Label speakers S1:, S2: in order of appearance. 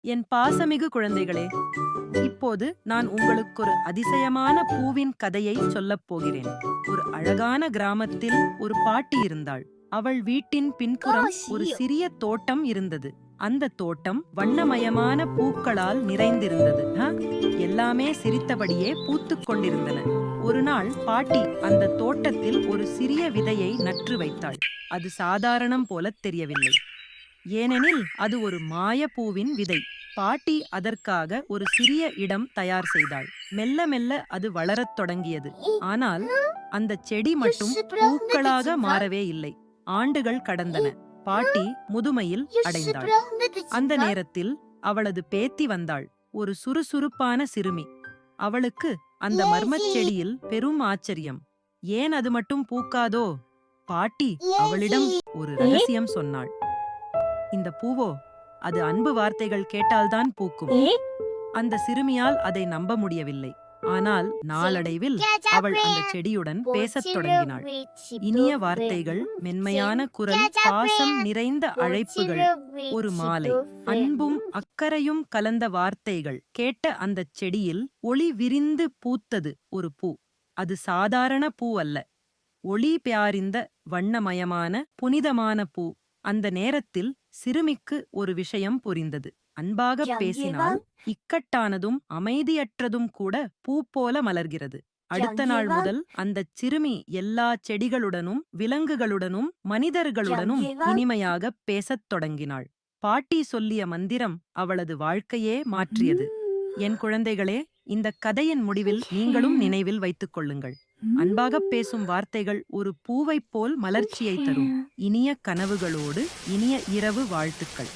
S1: என் பாசமிகு குழந்தைகளே இப்போது நான் உங்களுக்கு ஒரு அதிசயமான பூவின் கதையை சொல்லப் போகிறேன். ஒரு அழகான கிராமத்தில் ஒரு பாட்டி இருந்தாள். அவள் வீட்டின் பின்புறம் ஒரு சிறிய தோட்டம் இருந்தது. அந்த தோட்டம் வண்ணமயமான பூக்களால் நிறைந்திருந்தது? எல்லாமே சிரித்தபடியே பூத்துக் கொண்டிருந்தன. ஒரு நாள் பாட்டி அந்த தோட்டத்தில் ஒரு சிறிய விதையை நற்று வைத்தாள். அது சாதாரணம் போலத் தெரியவில்லை. ஏனெனில் அது ஒரு மாயப்பூவின் விதை. பாட்டி அதற்காக ஒரு சிறிய இடம் தயார் செய்தாள். மெல்ல மெல்ல அது வளரத் தொடங்கியது. ஆனால் அந்த செடி மட்டும் பூக்களாக மாறவே இல்லை. ஆண்டுகள் கடந்தன. பாட்டி முதுமையில் அடைந்தாள். அந்த நேரத்தில் அவளது பேத்தி வந்தாள். ஒரு சுறுசுறுப்பான சிறுமி. அவளுக்கு அந்த மர்மச் செடியில் பெரும் ஆச்சரியம். ஏன் அது மட்டும் பூக்காதோ? பாட்டி அவளிடம் ஒரு ரகசியம் சொன்னாள். இந்த பூவோ அது அன்பு வார்த்தைகள் கேட்டால்தான் பூக்கும். அந்த சிறுமியால் அதை நம்ப முடியவில்லை. ஆனால் நாளடைவில் அவள் அந்த செடியுடன் பேசத் தொடங்கினாள். இனிய வார்த்தைகள் மென்மையான குரல் பாசம் நிறைந்த அழைப்புகள் ஒரு மாலை. அன்பும் அக்கறையும் கலந்த வார்த்தைகள் கேட்ட அந்தச் செடியில் ஒளி விரிந்து பூத்தது ஒரு பூ. அது சாதாரண பூ அல்ல. ஒளி பியாரிந்த வண்ணமயமான புனிதமான பூ. அந்த நேரத்தில் சிறுமிக்கு ஒரு விஷயம் புரிந்தது. அன்பாக பேசினால் இக்கட்டானதும் அமைதியற்றதும் கூட பூ போல மலர்கிறது. அடுத்த நாள் முதல் அந்தச் சிறுமி எல்லா செடிகளுடனும் விலங்குகளுடனும் மனிதர்களுடனும் இனிமையாக பேசத் தொடங்கினாள். பாட்டி சொல்லிய மந்திரம் அவளது வாழ்க்கையே மாற்றியது. என் குழந்தைகளே இந்த கதையின் முடிவில் நீங்களும் நினைவில் வைத்துக் கொள்ளுங்கள். அன்பாகப் பேசும் வார்த்தைகள் ஒரு பூவைப் போல் மலர்ச்சியை தரும். இனிய கனவுகளோடு இனிய இரவு வாழ்த்துக்கள்.